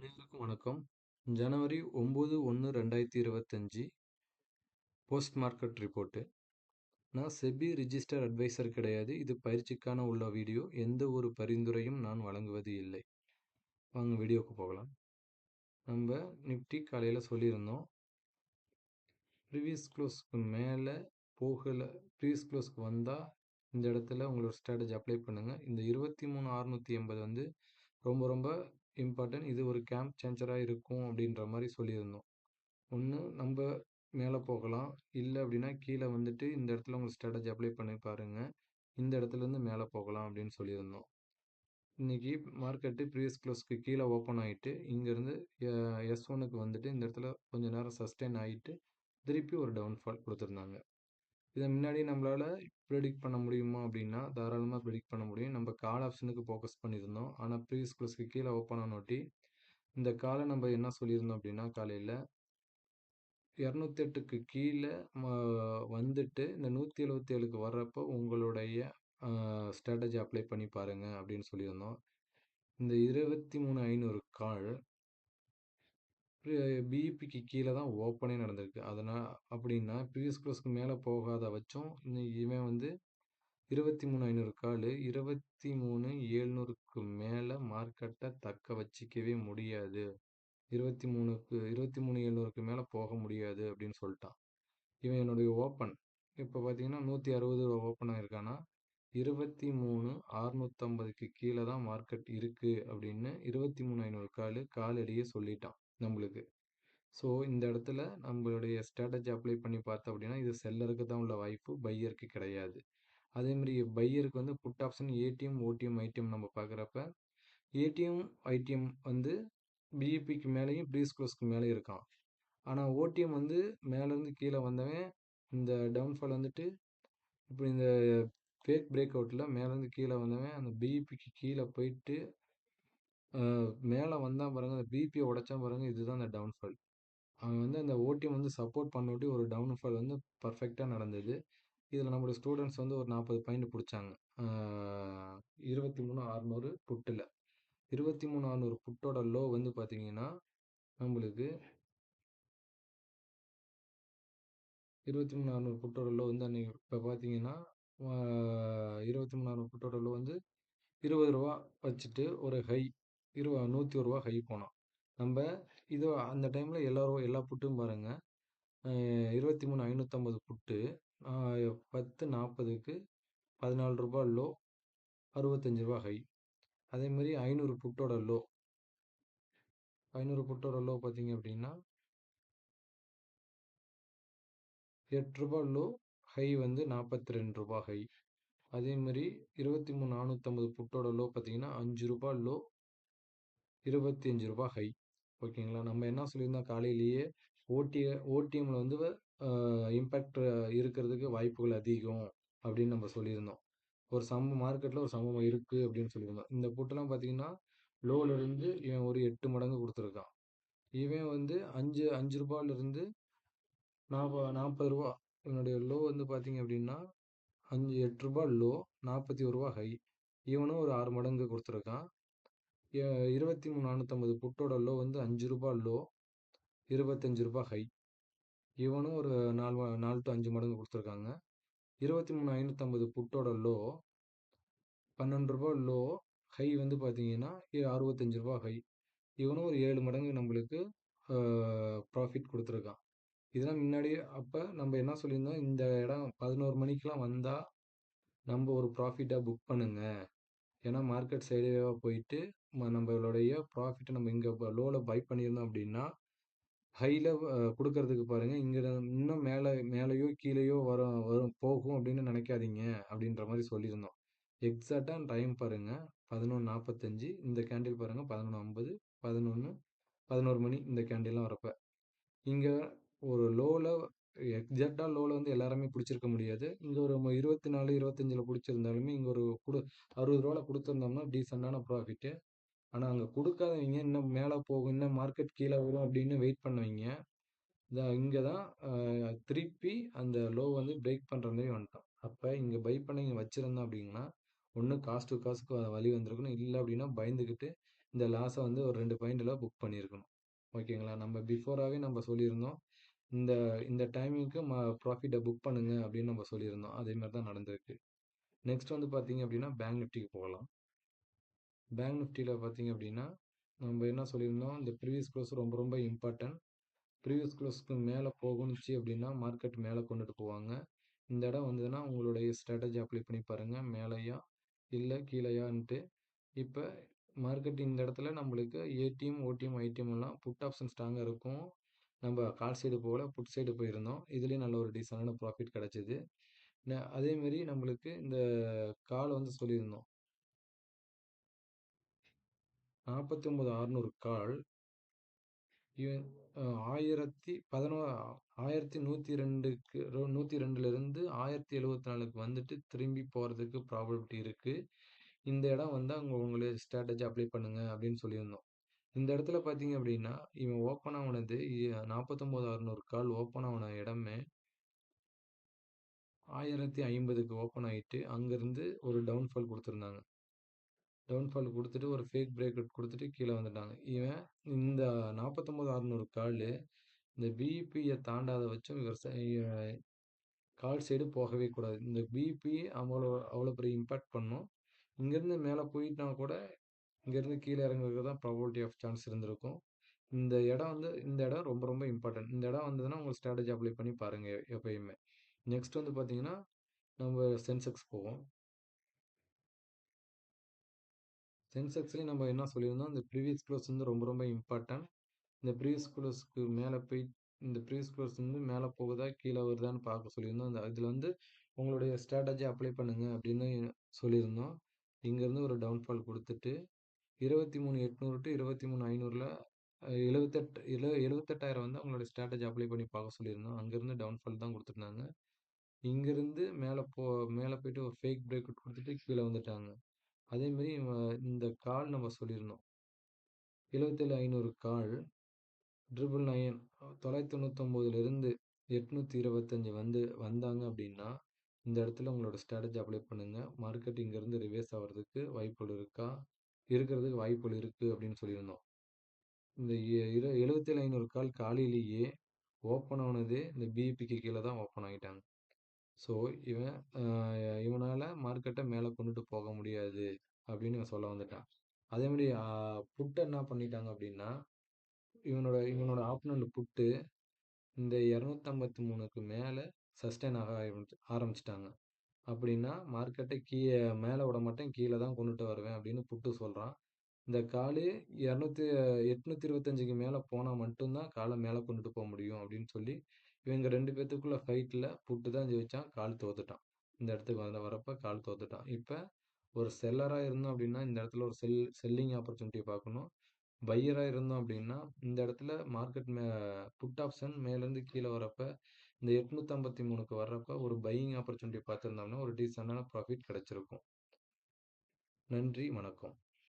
அனைவருக்கும் வணக்கம். ஜனவரி ஒம்பது ஒன்று ரெண்டாயிரத்தி இருபத்தஞ்சி போஸ்ட் மார்க்கெட் ரிப்போர்ட்டு நான் செபி ரிஜிஸ்டர் அட்வைசர் கிடையாது. இது பயிற்சிக்கான உள்ள வீடியோ. எந்த ஒரு பரிந்துரையும் நான் வழங்குவது இல்லை. வாங்க வீடியோவுக்கு போகலாம். நம்ம நிஃப்டி காலையில் சொல்லியிருந்தோம். ப்ரீவியஸ் க்ளோஸ்க்கு மேலே போகலை. ப்ரீவியஸ் க்ளோஸ்க்கு வந்தால் இந்த இடத்துல உங்களோட ஸ்ட்ராட்டஜி அப்ளை பண்ணுங்கள் இந்த இருபத்தி மூணு அறுநூற்றி எண்பது வந்து ரொம்ப ரொம்ப இம்பார்ட்டன்ட் இது ஒரு கேம்ப் சேஞ்சராக இருக்கும் அப்படின்ற மாதிரி சொல்லியிருந்தோம். ஒன்று நம்ம மேலே போகலாம். இல்லை அப்படின்னா கீழே வந்துட்டு இந்த இடத்துல உங்கள் ஸ்ட்ராட்டஜி அப்ளை பண்ணி பாருங்கள் இந்த இடத்துலேருந்து மேலே போகலாம் அப்படின்னு சொல்லியிருந்தோம். இன்றைக்கி மார்க்கெட்டு ப்ரீவியஸ் க்ளோஸ்க்கு கீழே ஓப்பன் ஆகிட்டு இங்கேருந்து எஸ் ஒனுக்கு வந்துட்டு இந்த இடத்துல கொஞ்சம் நேரம் சஸ்டெயின் ஆகிட்டு திருப்பி ஒரு டவுன்ஃபால் கொடுத்துருந்தாங்க. இதை முன்னாடி நம்மளால் ப்ரெடிக்ட் பண்ண முடியுமா அப்படின்னா தாராளமாக ப்ரெடிக்ட் பண்ண முடியும். நம்ம கால் ஆப்ஷனுக்கு ஃபோக்கஸ் பண்ணியிருந்தோம். ஆனால் ப்ரீவியஸ் க்ளோஸ்க்கு கீழே ஓப்பன் ஆனோட்டி இந்த காலை நம்ம என்ன சொல்லியிருந்தோம் அப்படின்னா காலையில் இரநூத்தி எட்டுக்கு கீழே வந்துட்டு இந்த நூற்றி எழுபத்தி ஏழுக்கு வர்றப்போ உங்களுடைய ஸ்ட்ராட்டஜி அப்ளை பண்ணி பாருங்கள் அப்படின்னு சொல்லியிருந்தோம். இந்த இருபத்தி மூணு ஐநூறு கால் பிஇபிக்கு கீழே தான் ஓப்பனே நடந்திருக்கு. அதனால் அப்படின்னா ப்ரீவியஸ் க்ளோஸ்க்கு மேலே போகாத வச்சும் இவன் வந்து இருபத்தி மூணு ஐநூறு கால் இருபத்தி மூணு ஏழ்நூறுக்கு மேலே மார்க்கெட்டை தக்க வச்சிக்கவே முடியாது. இருபத்தி மூணுக்கு இருபத்தி மூணு எழுநூறுக்கு மேலே போக முடியாது அப்படின்னு சொல்லிட்டான். இவன் என்னுடைய ஓப்பன் இப்போ பார்த்தீங்கன்னா நூற்றி அறுபது ஓப்பன் இருக்கான்னா இருபத்தி மூணு அறுநூத்தம்பதுக்கு கீழே தான் மார்க்கெட் இருக்குது அப்படின்னு இருபத்தி மூணு ஐநூறு கால் காலடியே சொல்லிட்டான். நம்மளுக்கு. ஸோ இந்த இடத்துல நம்மளுடைய ஸ்ட்ராட்டஜி அப்ளை பண்ணி பார்த்தோம் அப்படின்னா இது செல்லருக்கு தான் உள்ள வாய்ப்பு பையருக்கு கிடையாது. அதேமாதிரி பையருக்கு வந்து put option ATM OTM ITM நம்ம பார்க்குறப்ப ஏடிஎம் ஐடிஎம் வந்து பிஇபிக்கு மேலேயும் ப்ரீஸ்க்ளோஸ்க்கு மேலேயும் மேலே இருக்கான். ஆனால் ஓடிஎம் வந்து மேலேருந்து கீழே வந்தவன் இந்த டவுன்ஃபால் வந்துட்டு இப்போ இந்த ஃபேக் பிரேக் அவுட்டில் மேலேருந்து கீழே வந்தவன் அந்த பிஇபிக்கு கீழே போயிட்டு மேலே வந்தால் பாருங்கள் அந்த பிபியை உடச்சா பாருங்கள் இதுதான் அந்த டவுன்ஃபால் அவன் வந்து அந்த ஓடிஎம் வந்து சப்போர்ட் பண்ணோட்டி ஒரு டவுன்ஃபால் வந்து பர்ஃபெக்டாக நடந்தது. இதில் நம்மளுடைய ஸ்டூடெண்ட்ஸ் வந்து ஒரு நாற்பது பாயிண்ட் பிடிச்சாங்க. இருபத்தி மூணு அறநூறு புட்டில். இருபத்தி மூணு அறநூறு புட்டோட லோ வந்து பார்த்தீங்கன்னா நம்மளுக்கு இருபத்தி மூணு அறநூறு புட்டோட லோ வந்து அன்றைக்கி இப்போ பார்த்தீங்கன்னா இருபத்தி மூணு அறநூறு புட்டோட லோ வந்து இருபது ரூபா வச்சுட்டு ஒரு ஹை இரு நூற்றி ஒரு ரூபா ஹை போனோம். நம்ம இது அந்த டைமில் எல்லா ரூபா எல்லா புட்டும் பாருங்கள் இருபத்தி மூணு ஐநூற்றம்பது புட்டு பத்து நாற்பதுக்கு பதினாலு ரூபா லோ அறுபத்தஞ்சி ரூபா ஹை. அதேமாரி ஐநூறு புட்டோட லோ. ஐநூறு புட்டோட லோ பார்த்தீங்க அப்படின்னா எட்டு ரூபா லோ ஹை வந்து நாற்பத்தி ரெண்டு ரூபா ஹை. அதேமாரி இருபத்தி மூணு நானூற்றம்பது புட்டோட லோ பார்த்தீங்கன்னா அஞ்சு ரூபா லோ இருபத்தி அஞ்சு ரூபா ஹை ஓகேங்களா? நம்ம என்ன சொல்லியிருந்தோம்? காலையிலேயே ஓடிய ஓடிஎம்மில் வந்து இம்பேக்ட் இருக்கிறதுக்கு வாய்ப்புகள் அதிகம் அப்படின்னு நம்ம சொல்லியிருந்தோம். ஒரு சம மார்க்கெட்டில் ஒரு சமம் இருக்குது அப்படின்னு சொல்லியிருந்தோம். இந்த புட்டெல்லாம் பார்த்தீங்கன்னா லோவிலேருந்து இவன் ஒரு எட்டு மடங்கு கொடுத்துருக்கான். இவன் வந்து அஞ்சு அஞ்சு ரூபாயிலிருந்து நாற்ப நாற்பது ரூபா. இவனுடைய லோ வந்து பார்த்தீங்க அப்படின்னா அஞ்சு எட்டு ரூபா லோ நாற்பத்தி ஒரு ரூபா ஹை இவனும் ஒரு ஆறு மடங்கு கொடுத்துருக்கான். இருபத்தி மூணு நானூற்றம்பது புட்டோட லோ வந்து அஞ்சு ரூபா லோ இருபத்தஞ்சு ரூபா ஹை இவனும் ஒரு நாலு நாலு டு அஞ்சு மடங்கு கொடுத்துருக்காங்க. இருபத்தி மூணு ஐநூற்றம்பது புட்டோட லோ பன்னெண்டு ரூபா லோ ஹை வந்து பார்த்தீங்கன்னா அறுபத்தஞ்சு ரூபா ஹை இவனும் ஒரு ஏழு மடங்கு நம்மளுக்கு ப்ராஃபிட் கொடுத்துருக்கான். இதெல்லாம் முன்னாடி அப்போ நம்ம என்ன சொல்லியிருந்தோம்? இந்த இடம் பதினோரு மணிக்கெலாம் வந்தால் நம்ம ஒரு ப்ராஃபிட்டாக புக் பண்ணுங்கள் ஏன்னா மார்க்கெட் சைடேவாக போயிட்டு நம்மளுடைய ப்ராஃபிட்டை நம்ம இங்கே லோவில் பை பண்ணியிருந்தோம் அப்படின்னா ஹையில் கொடுக்கறதுக்கு பாருங்கள் இங்கே இன்னும் மேலே மேலேயோ கீழேயோ வரும் வரும் போகும் அப்படின்னு நினைக்காதீங்க அப்படின்ற மாதிரி சொல்லியிருந்தோம். எக்ஸாக்டாக டைம் பாருங்கள் பதினொன்று நாற்பத்தஞ்சு இந்த கேண்டில் பாருங்கள் பதினொன்று ஐம்பது பதினொன்று பதினோரு மணி இந்த கேண்டில்லாம் வரப்போ. இங்கே ஒரு லோவில் எக்ஸாக்டாக லோவில் வந்து எல்லாருமே பிடிச்சிருக்க முடியாது. இங்கே ஒரு இருபத்தி நாலு இருபத்தஞ்சில் பிடிச்சிருந்தாலுமே இங்கே ஒரு கொடு அறுபது ரூபாவில் கொடுத்துருந்தோம்னா டீசெண்டான ப்ராஃபிட்டு ஆனால் அங்கே கொடுக்காதவங்க இன்னும் மேலே போகும் இன்னும் மார்க்கெட் கீழே வரும் அப்படின்னு வெயிட் பண்ணுவீங்க இந்த இங்கே தான் திருப்பி அந்த லோ வந்து பிரேக் பண்ணுற மாதிரி வந்துட்டோம் அப்போ இங்கே பை பண்ண இங்கே வச்சுருந்தோம் அப்படின்னா ஒன்று காஸ்ட் டு காஸ்ட்க்கு வழி வந்திருக்கணும். இல்லை அப்படின்னா பயந்துக்கிட்டு இந்த லாஸை வந்து ஒரு ரெண்டு பாயிண்டில் புக் பண்ணியிருக்கணும். ஓகேங்களா? நம்ம பிஃபோராகவே நம்ம சொல்லியிருந்தோம். இந்த இந்த டைமிங்க்கு ம ப்ராஃபிட்டை புக் பண்ணுங்க அப்படின்னு நம்ம சொல்லியிருந்தோம். அதே மாதிரி தான் நடந்திருக்கு. நெக்ஸ்ட் வந்து பார்த்தீங்க அப்படின்னா, பேங்க் நிஃப்டிக்கு போகலாம். பேங்க் நிஃப்டியில் பார்த்தீங்க அப்படின்னா, நம்ம என்ன சொல்லியிருந்தோம், இந்த ப்ரீவியஸ் க்ளோஸ் ரொம்ப ரொம்ப இம்பார்ட்டன்ட். ப்ரீவியஸ் க்ளோஸ்க்கு மேலே போகணுச்சு அப்படின்னா, மார்க்கெட் மேலே கொண்டுட்டு போவாங்க. இந்த இடம் வந்ததுன்னா, உங்களுடைய ஸ்ட்ராட்டஜி அப்ளை பண்ணி பாருங்கள் மேலேயா இல்லை கீழயான்ட்டு. இப்போ மார்க்கெட் இந்த இடத்துல நம்மளுக்கு ஏடிஎம், ஓடிஎம், ஐடிஎம் எல்லாம் புட் ஆப்ஷன் ஸ்ட்ராங்காக இருக்கும். நம்ம கால் சைடு போகல, புட் சைடு போயிருந்தோம். இதுலேயும் நல்ல ஒரு டீசனான ப்ராஃபிட் கிடச்சிது ந நம்மளுக்கு இந்த கால் வந்து சொல்லியிருந்தோம். 49,600 கால். இவன் அ 1011 1102க்கு 102லிருந்து 1074க்கு வந்துட்டு திரும்பி போகிறதுக்கு ப்ராபபிலிட்டி இருக்குது இந்த இடம் வந்து அவங்க உங்களுக்கு ஸ்ட்ராட்டஜி அப்ளை பண்ணுங்க அப்படின்னு சொல்லியிருந்தோம். இந்த இடத்துல பார்த்தீங்க அப்படின்னா, இவன் ஓப்பன் ஆகினது நாற்பத்தொம்போது அறுநூறு கால் ஓப்பன் ஆகின இடமே 1050க்கு ஓப்பன் ஆகிட்டு அங்கேருந்து ஒரு டவுன்ஃபால் கொடுத்துருந்தாங்க டவுன்ஃபால் கொடுத்துட்டு ஒரு ஃபேக் பிரேக் அவுட் கொடுத்துட்டு கீழே வந்துட்டாங்க. இவன் இந்த நாற்பத்தொம்போது அறுநூறு கால் இந்த பிபியை தாண்டாத வச்சும் இவர் கால் சைடு போகவே கூடாது. இந்த பிபி அவ்வளோ அவ்வளோ பெரிய இம்பாக்ட் பண்ணும். இங்கேருந்து மேலே போயிட்டா கூட, இங்கேருந்து கீழே இறங்குறதுக்கு தான் ப்ராபபிலிட்டி ஆஃப் சான்ஸ் இருந்திருக்கும். இந்த இடம் வந்து இந்த இடம் ரொம்ப ரொம்ப இம்பார்ட்டன்ட். இந்த இடம் வந்ததுன்னா, உங்களுக்கு ஸ்ட்ராட்டஜி அப்ளை பண்ணி பாருங்கள் எப்பயுமே. நெக்ஸ்ட் வந்து பார்த்தீங்கன்னா, நம்ம சென்செக்ஸ் போவோம். சென்செக்ஸ்லேயும் நம்ம என்ன சொல்லியிருந்தோம், இந்த ப்ரீவியஸ் க்ளோஸ் வந்து ரொம்ப ரொம்ப இம்பார்ட்டன்ட். இந்த ப்ரீவியஸ் க்ளோஸ்க்கு மேலே போய் இந்த ப்ரீவியஸ் க்ளோஸ் வந்து மேலே போகுதா, கீழே வருதான்னு பார்க்க சொல்லியிருந்தோம். அந்த இதில் வந்து உங்களுடைய ஸ்ட்ராட்டஜி அப்ளை பண்ணுங்க அப்படின்னு சொல்லியிருந்தோம். இங்கேருந்து ஒரு டவுன்ஃபால் குடுத்துட்டு 23,800 டூ 23,500ல அ 78 இல 78,000 வந்து அவங்களோட ஸ்ட்ராட்டஜி அப்ளை பண்ணி பார்க்க சொல்லியிருந்தோம். அங்கேருந்து டவுன்ஃபால் தான் கொடுத்துருந்தாங்க இங்கேருந்து மேலே போ மேலே போயிட்டு ஒரு ஃபேக் பிரேக் அவுட் கீழே வந்துட்டாங்க. அதேமாரி இந்த கால் நம்ம சொல்லியிருந்தோம். 77,500 கால் 999 999லிருந்து 825 வந்து வந்தாங்க அப்படின்னா, இந்த இடத்துல உங்களோட ஸ்ட்ராட்டஜி அப்ளை பண்ணுங்கள் மார்க்கெட் இங்கருந்து ரிவர்ஸ் ஆகிறதுக்கு வாய்ப்புகள் இருக்கா? இருக்கிறதுக்கு வாய்ப்புகள் இருக்குது அப்படின்னு சொல்லியிருந்தோம். இந்த எ இர 77,500 கால் காலையிலேயே ஓப்பன் ஆனதே இந்த பிஇபிக்கு கீழே தான் ஓப்பன் ஆகிட்டாங்க ஸோ இவன் இவனால் மார்க்கெட்டை மேலே கொண்டுட்டு போக முடியாது அப்படின்னு சொல்ல வந்துட்டான். அதே மாதிரி அ என்ன பண்ணிட்டாங்க அப்படின்னா, இவனோட இவனோட ஆப்போனன்ட் புட்டு இந்த 253க்கு மேல சஸ்டெயின் ஆக ஆரம்பிச்சிட்டாங்க அப்படின்னா அப்படின்னா கீழே மேலே விட மாட்டேன் கீழே தான் கொண்டுட்டு வருவேன் அப்படின்னு புட்டு சொல்கிறான் இந்த காலு இரநூத்தி எட்நூத்தி இருபத்தஞ்சிக்கு மேலே போனால் மட்டும்தான் காலை மேலே கொண்டுட்டு போக முடியும் அப்படின்னு சொல்லி, இவங்க ரெண்டு பேர்த்துக்குள்ள ஃபைட்டில் புட்டு தான் ஜெயிச்சான். கால் தோத்துட்டான். இந்த இடத்துக்கு வந்து வரப்போ கால் தோத்துட்டான். இப்போ ஒரு செல்லராக இருந்தோம் அப்படின்னா, இந்த இடத்துல ஒரு செல் செல்லிங் ஆப்பர்ச்சுனிட்டி பார்க்கணும். பையராக இருந்தோம் அப்படின்னா, இந்த இடத்துல மார்க்கெட் மே புட் ஆப்ஷன் மேலேருந்து கீழே வரப்ப, இந்த 853க்கு வர்றப்ப ஒரு பையிங் ஆப்பர்ச்சுனிட்டி பார்த்துருந்தோம்னா ஒரு டீசெண்டான ப்ராஃபிட் கிடச்சிருக்கும் நன்றி, வணக்கம்.